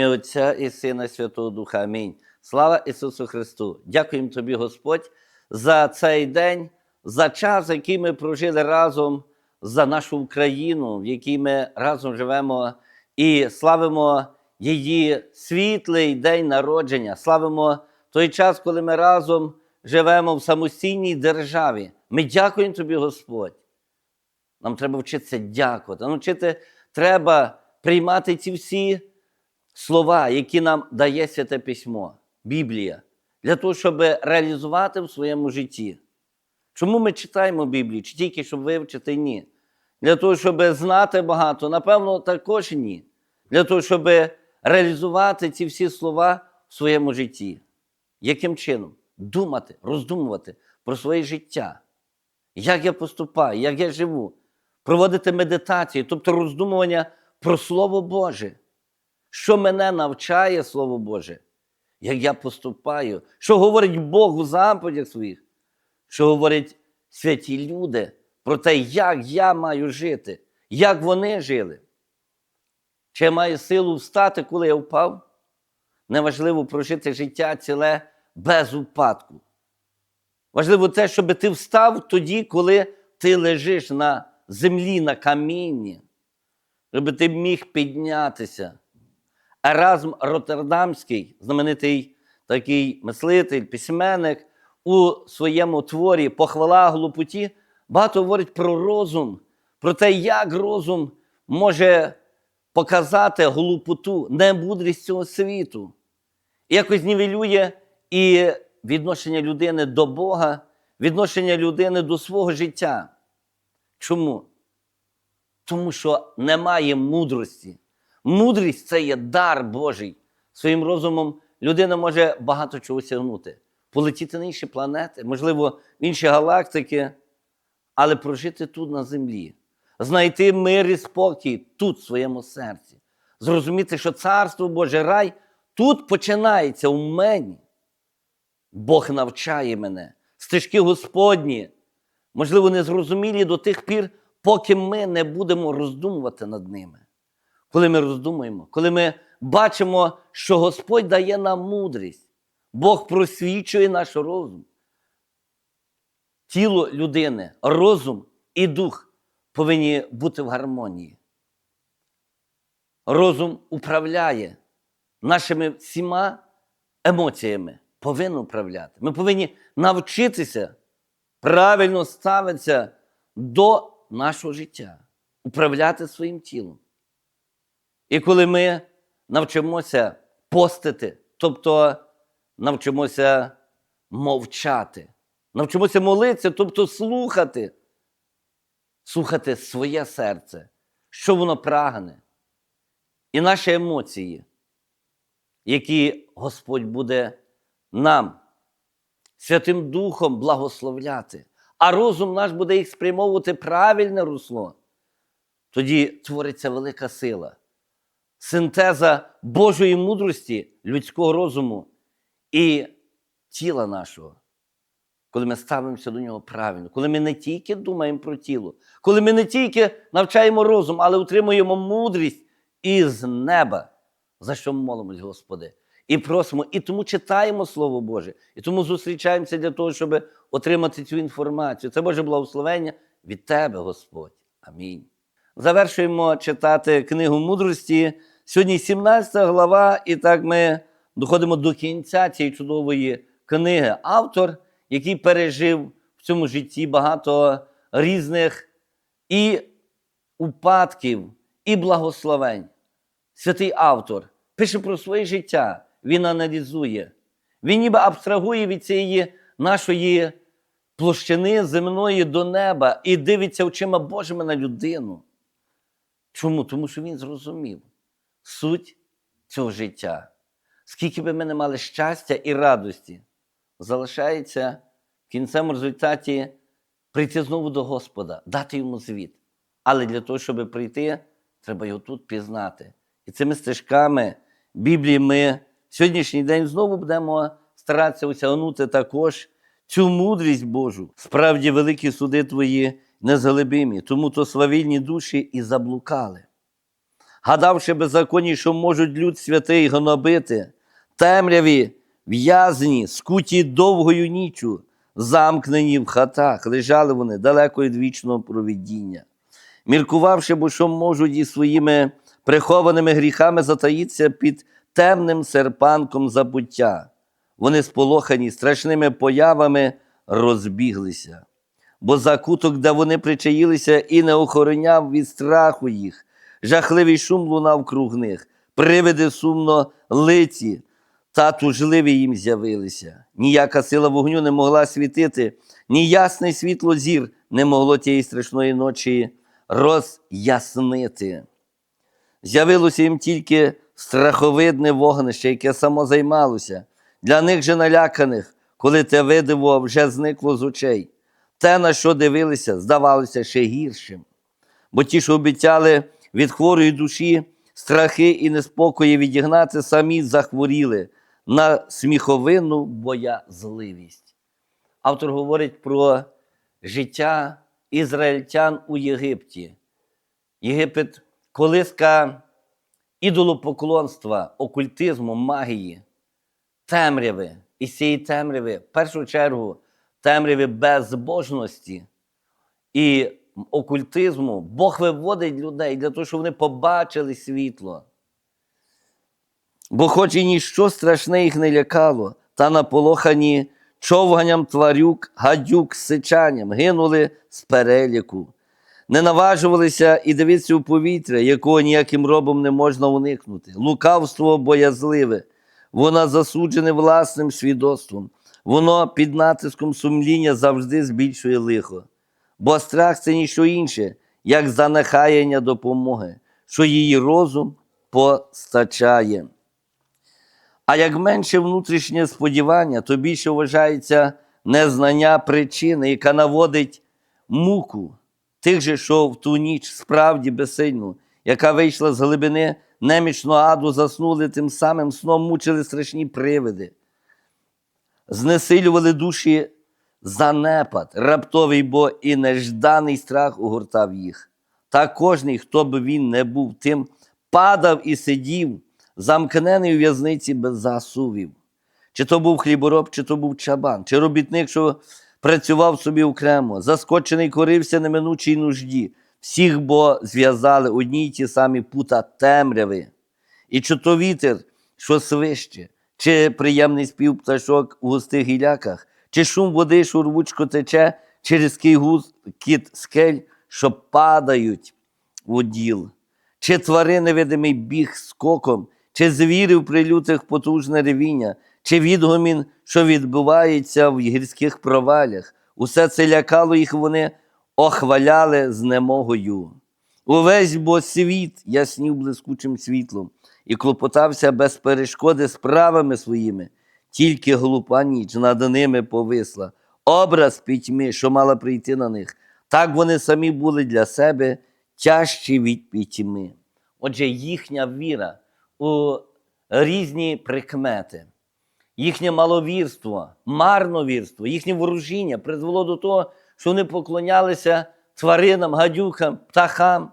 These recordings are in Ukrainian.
ім'я Отця і Сина Святого Духа. Амінь. Слава Ісусу Христу! Дякуємо Тобі, Господь, за цей день, за час, який ми прожили разом за нашу Україну, в якій ми разом живемо і славимо її світлий день народження. Славимо той час, коли ми разом живемо в самостійній державі. Ми дякуємо Тобі, Господь. Нам треба вчитися дякувати. Нам вчити треба приймати ці всі слова, які нам дає Святе Письмо, Біблія, для того, щоб реалізувати в своєму житті. Чому ми читаємо Біблію? Чи тільки щоб вивчити? Ні. Для того, щоб знати багато, напевно, також ні. Для того, щоб реалізувати ці всі слова в своєму житті. Яким чином? Думати, роздумувати про своє життя. Як я поступаю, як я живу, проводити медитацію, тобто роздумування про Слово Боже. Що мене навчає Слово Боже, як я поступаю, що говорить Бог у заповідях своїх, що говорять святі люди про те, як я маю жити, як вони жили. Чи я маю силу встати, коли я впав? Неважливо прожити життя ціле без упадку. Важливо те, щоб ти встав тоді, коли ти лежиш на землі, на камінні, щоб ти міг піднятися. Еразм Роттердамський, знаменитий такий мислитель, письменник, у своєму творі Похвала глупоті багато говорить про розум, про те, як розум може показати глупоту, немудрість цього світу. І якось нівелює і відношення людини до Бога, відношення людини до свого життя. Чому? Тому що немає мудрості. Мудрість це є дар Божий. Своїм розумом людина може багато чого сягнути, полетіти на інші планети, можливо, в інші галактики, але прожити тут на землі, знайти мир і спокій тут, в своєму серці, зрозуміти, що царство Боже, рай тут починається у мені. Бог навчає мене, стежки Господні, можливо, незрозумілі до тих пір, поки ми не будемо роздумувати над ними. Коли ми роздумуємо, коли ми бачимо, що Господь дає нам мудрість, Бог просвічує наш розум. Тіло людини, розум і дух повинні бути в гармонії. Розум управляє нашими всіма емоціями, повинен управляти. Ми повинні навчитися правильно ставитися до нашого життя, управляти своїм тілом. І коли ми навчимося постити, тобто навчимося мовчати, навчимося молитися, тобто слухати, слухати своє серце, що воно прагне, і наші емоції, які Господь буде нам, Святим Духом благословляти, а розум наш буде їх спрямовувати правильне русло, тоді твориться велика сила синтеза Божої мудрості, людського розуму і тіла нашого. Коли ми ставимося до нього правильно, коли ми не тільки думаємо про тіло, коли ми не тільки навчаємо розум, але утримуємо мудрість із неба, за що ми молимось, Господи, і просимо, і тому читаємо Слово Боже, і тому зустрічаємося для того, щоб отримати цю інформацію. Це Боже благословення від Тебе, Господь. Амінь. Завершуємо читати книгу мудрості. Сьогодні 17 глава, і так ми доходимо до кінця цієї чудової книги. Автор, який пережив в цьому житті багато різних і упадків, і благословень. Святий автор пише про своє життя, він аналізує. Він ніби абстрагує від цієї нашої площини земної до неба і дивиться очима Божими на людину. Чому? Тому що він зрозумів суть цього життя. Скільки би ми не мали щастя і радості, залишається в кінцевому результаті прийти знову до Господа, дати йому звіт. Але для того, щоб прийти, треба його тут пізнати. І цими стежками Біблії ми сьогоднішній день знову будемо старатися осягнути також цю мудрість Божу. Справді великі суди твої незалебимі, тому то свавільні душі і заблукали. Гадавши беззаконні, що можуть люд святий гнобити, темряві в'язні, скуті довгою ніччю, замкнені в хатах, лежали вони далеко від вічного провідіння. Міркувавши, бо що можуть із своїми прихованими гріхами затаїтися під темним серпанком забуття. Вони сполохані страшними появами розбіглися. Бо закуток, де вони причаїлися, і не охороняв від страху їх. Жахливий шум лунав круг них, привиди сумно лиці та тужливі їм з'явилися. Ніяка сила вогню не могла світити, ні ясне світло зір не могло тієї страшної ночі роз'яснити. З'явилося їм тільки страховидне вогнище, яке само займалося. Для них же наляканих, коли те видиво вже зникло з очей. Те, на що дивилися, здавалося ще гіршим. Бо ті, що обіцяли від хворої душі страхи і неспокої відігнати, самі захворіли на сміховинну боязливість. Автор говорить про життя ізраїльтян у Єгипті. Єгипет колиска ідолопоклонства, окультизму, магії, темряви. І цієї темряви, в першу чергу, темряви безбожності і окультизму, Бог виводить людей для того, щоб вони побачили світло. Бо хоч і ніщо страшне їх не лякало, та наполохані човганням тварюк, гадюк, сичанням, гинули з переліку. Не наважувалися і дивитися у повітря, якого ніяким робом не можна уникнути. Лукавство боязливе, воно засуджене власним свідоцтвом, воно під натиском сумління завжди збільшує лихо. Бо страх це ніщо інше, як занехаяння допомоги, що її розум постачає. А як менше внутрішнє сподівання, то більше вважається незнання причини, яка наводить муку тих же, що в ту ніч справді безсильну, яка вийшла з глибини немічного аду, заснули тим самим сном, мучили страшні привиди, знесилювали душі занепад, раптовий, бо і нежданий страх угортав їх. Та кожний, хто би він не був тим, падав і сидів, замкнений у в'язниці без засувів. Чи то був хлібороб, чи то був чабан, чи робітник, що працював собі окремо, заскочений корився неминучій нужді. Всіх бо зв'язали одні й ті самі пута темряви. І чи то вітер, що свище, чи приємний спів пташок у густих гіляках, чи шум води, що рвучко тече, чи різкий гускіт скель, що падають в уділ, чи твари невидимий біг скоком, чи звірів при лютих потужне ревіння, чи відгомін, що відбувається в гірських провалях. Усе це лякало їх, вони охваляли знемогою. Увесь бо світ яснів блискучим світлом і клопотався без перешкоди справами своїми, тільки глупа ніч над ними повисла, образ пітьми, що мала прийти на них. Так вони самі були для себе тяжчі від пітьми. Отже, їхня віра у різні прикмети, їхнє маловірство, марновірство, їхнє ворожіння призвело до того, що вони поклонялися тваринам, гадюкам, птахам,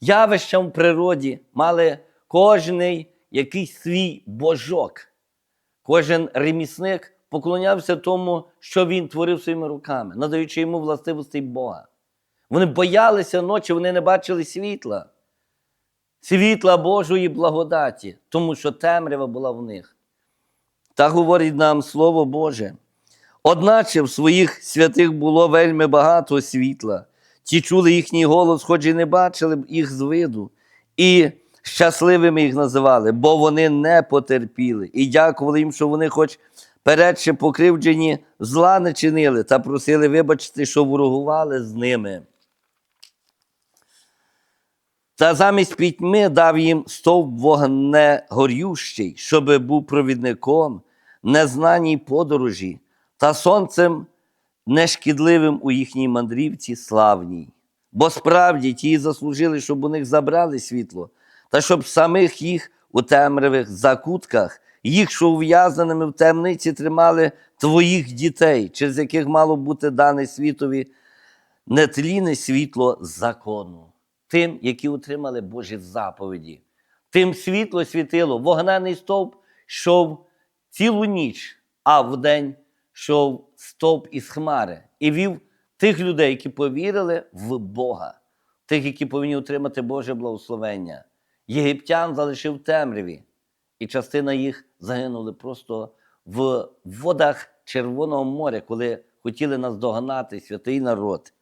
явищам в природі, мали кожний якийсь свій божок. Кожен ремісник поклонявся тому, що він творив своїми руками, надаючи йому властивостей Бога. Вони боялися ночі, вони не бачили світла, світла Божої благодаті, тому що темрява була в них. Та говорить нам Слово Боже. Одначе в своїх святих було вельми багато світла. Ті чули їхній голос, хоч і не бачили б їх з виду, і щасливими їх називали, бо вони не потерпіли, і дякували їм, що вони, хоч передше покривджені, зла не чинили, та просили вибачити, що ворогували з ними. Та замість пітьми дав їм стовп вогнегорющий, щоби був провідником незнаній подорожі, та сонцем нешкідливим у їхній мандрівці славній. Бо справді ті заслужили, щоб у них забрали світло, та щоб самих їх у темрявих закутках, їх, що ув'язаними в темниці тримали твоїх дітей, через яких мало бути дане світові нетлінне світло закону. тим, які отримали Божі заповіді. Тим світло світило, вогнений стовп йшов цілу ніч, а вдень йшов стовп із хмари і вів тих людей, які повірили в Бога, тих, які повинні отримати Боже благословення. Єгиптян залишив темряві, і частина їх загинули просто в водах Червоного моря, коли хотіли наздогнати святий народ.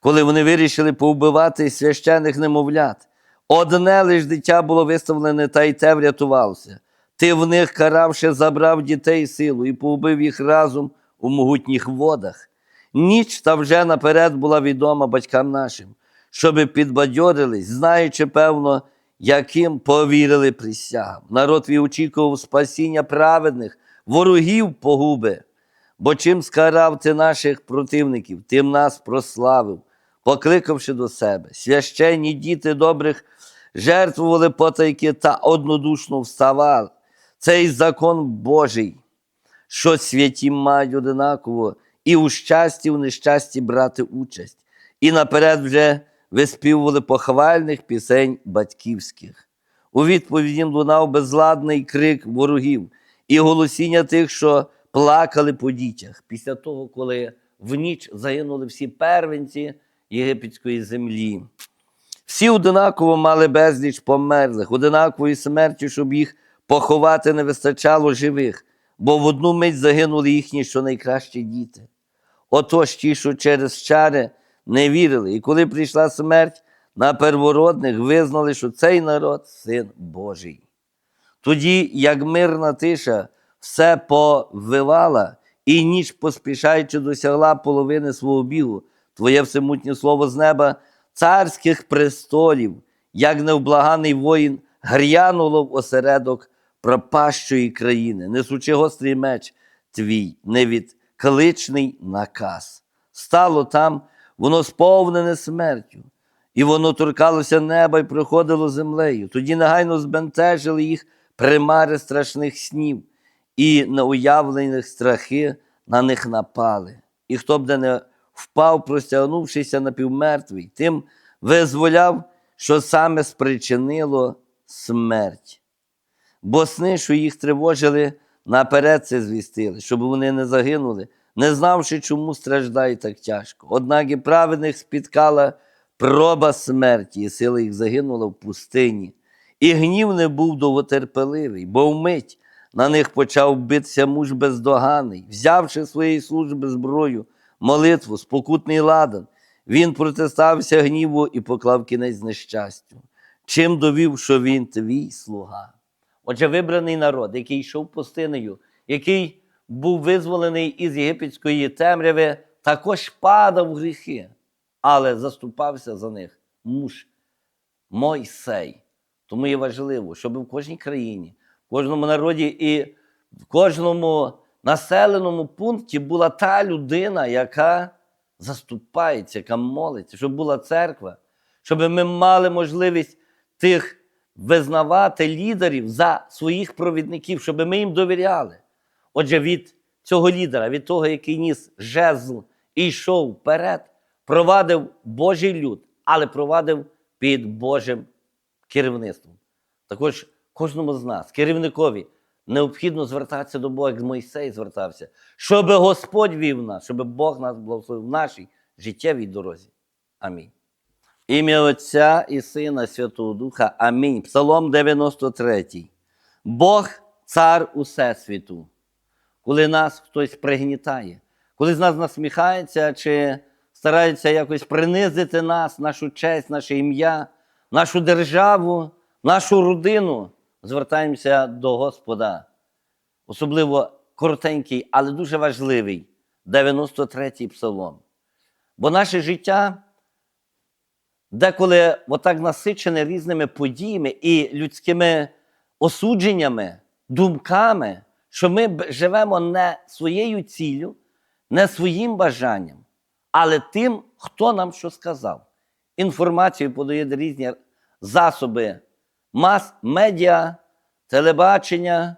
Коли вони вирішили повбивати священих немовлят. Одне лиш дитя було виставлене, та й те врятувався. Ти в них, каравши, забрав дітей силу і повбив їх разом у могутніх водах. Ніч та вже наперед була відома батькам нашим, щоби підбадьорились, знаючи, певно, яким повірили присягам. Народ твій очікував спасіння праведних, ворогів погуби. Бо чим скарав ти наших противників, тим нас прославив, покликавши до себе. Священні діти добрих жертвували потайки та однодушно вставали. Цей закон Божий, що святі мають одинаково, і у щасті, у нещасті брати участь. І наперед вже виспівували похвальних пісень батьківських. У відповідь їм лунав безладний крик ворогів і голосіння тих, що плакали по дітях після того, коли в ніч загинули всі первенці єгипетської землі. Всі одинаково мали безліч померлих, одинакової смерті, щоб їх поховати не вистачало живих, бо в одну мить загинули їхні щонайкращі діти. Отож ті, що через чари не вірили, і коли прийшла смерть на первородних, визнали, що цей народ син Божий. Тоді, як мирна тиша все повивала, і ніч, поспішаючи, досягла половини свого бігу, твоє всемутнє слово з неба, царських престолів, як невблаганий воїн, грянуло в осередок пропащої країни, несучи гострий меч твій, невідкличний наказ. Стало там, воно сповнене смертю, і воно торкалося неба і проходило землею. Тоді негайно збентежили їх примари страшних снів, і неуявлених страхи на них напали. І хто б де не впав, простягнувшися напівмертвий, тим визволяв, що саме спричинило смерть. Бо сни, що їх тривожили, наперед це звістили, щоб вони не загинули, не знавши, чому страждають так тяжко. Однак і праведних спіткала проба смерті, і сила їх загинула в пустині. І гнів не був довготерпеливий, бо вмить на них почав битися муж бездоганий, взявши своєї служби зброю, молитву, спокутний ладан, він протистався гніву і поклав кінець нещастю. Чим довів, що він твій слуга? Отже, вибраний народ, який йшов пустинею, який був визволений із єгипетської темряви, також падав в гріхи, але заступався за них муж Мойсей. Тому є важливо, щоб в кожній країні, в кожному народі і в кожному населеному пункті була та людина, яка заступається, яка молиться, щоб була церква, щоб ми мали можливість тих визнавати лідерів за своїх провідників, щоб ми їм довіряли. Отже, від цього лідера, від того, який ніс жезл і йшов вперед, провадив Божий люд, але провадив під Божим керівництвом. Також кожному з нас, керівникові, необхідно звертатися до Бога, як Мойсей звертався, щоб Господь вів нас, щоб Бог нас благословив в нашій життєвій дорозі. Амінь. Ім'я Отця і Сина Святого Духа. Амінь. Псалом 93. Бог цар Усесвіту. Коли нас хтось пригнітає, коли з нас насміхається чи старається якось принизити нас, нашу честь, наше ім'я, нашу державу, нашу родину, звертаємося до Господа. Особливо коротенький, але дуже важливий 93-й псалом. Бо наше життя деколи отак насичене різними подіями і людськими осудженнями, думками, що ми живемо не своєю ціллю, не своїм бажанням, але тим, хто нам що сказав. Інформацію подають різні засоби мас, медіа, телебачення.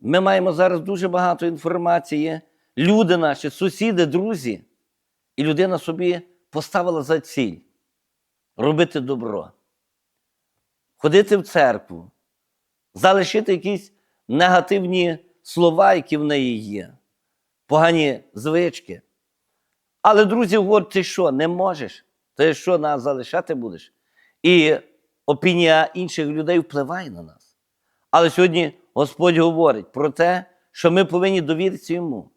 Ми маємо зараз дуже багато інформації. Люди наші, сусіди, друзі. І людина собі поставила за ціль робити добро, ходити в церкву, залишити якісь негативні слова, які в неї є, погані звички. Але друзі говорять, ти що, не можеш? Ти що нас залишати будеш? І опінія інших людей впливає на нас. Але сьогодні Господь говорить про те, що ми повинні довіритися йому.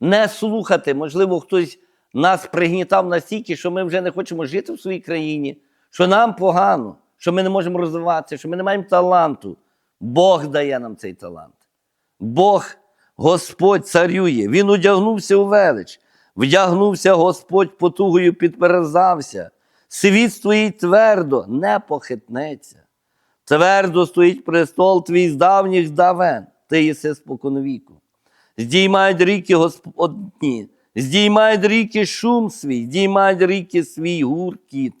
Не слухати, можливо, хтось нас пригнітав настільки, що ми вже не хочемо жити в своїй країні, що нам погано, що ми не можемо розвиватися, що ми не маємо таланту. Бог дає нам цей талант. Бог, Господь царює, Він одягнувся у велич, вдягнувся Господь потугою, підперезався. Світ стоїть твердо, не похитнеться. Твердо стоїть престол твій з давніх давен, ти єси споконвіку. Здіймають ріки Господні, здіймають ріки шум свій, здіймають ріки свій гуркіт.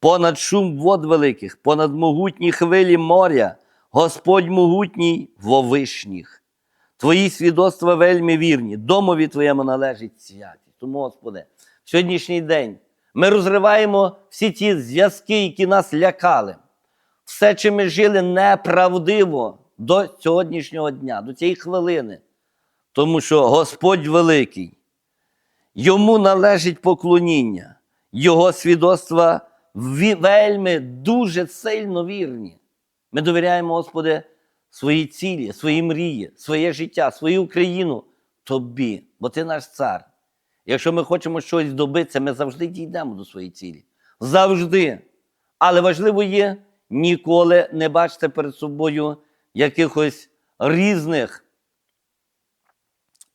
Понад шум вод великих, понад могутні хвилі моря, Господь могутній вовишніх. Твої свідоцтва вельми вірні, домові Твоєму належить святість. Тому, Господи, в сьогоднішній день ми розриваємо всі ті зв'язки, які нас лякали. Все, чим ми жили неправдиво до сьогоднішнього дня, до цієї хвилини. Тому що Господь великий, йому належить поклоніння, Його свідоцтва вельми дуже сильно вірні. Ми довіряємо, Господи, свої цілі, свої мрії, своє життя, свою Україну Тобі, бо Ти наш цар. Якщо ми хочемо щось добитися, ми завжди дійдемо до своєї цілі. Завжди. Але важливо є ніколи не бачити перед собою якихось різних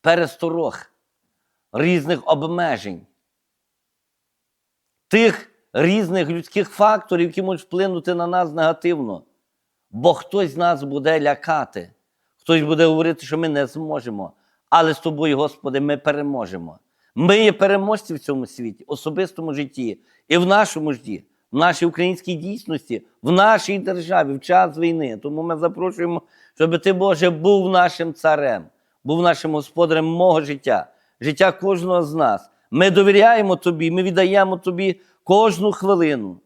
пересторог, різних обмежень, тих різних людських факторів, які можуть вплинути на нас негативно. Бо хтось нас буде лякати, хтось буде говорити, що ми не зможемо. Але з тобою, Господи, ми переможемо. Ми є переможці в цьому світі, особистому житті і в нашому житті, в нашій українській дійсності, в нашій державі, в час війни. Тому ми запрошуємо, щоб ти, Боже, був нашим царем, був нашим господарем мого життя, життя кожного з нас. Ми довіряємо Тобі, ми віддаємо Тобі кожну хвилину,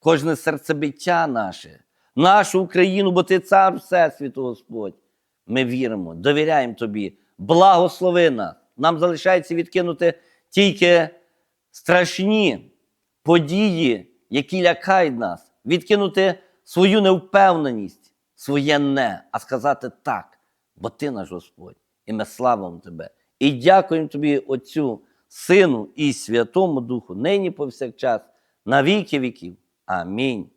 кожне серцебиття наше, нашу Україну, бо ти цар Всесвіту, Господь. Ми віримо, довіряємо Тобі. Благослови нас. Нам залишається відкинути тільки страшні події, які лякають нас, відкинути свою невпевненість, своє не, а сказати так, бо ти наш Господь, і ми славимо Тебе. І дякуємо Тобі, Отцю, Сину і Святому Духу, нині повсякчас, на віки віків. Амінь.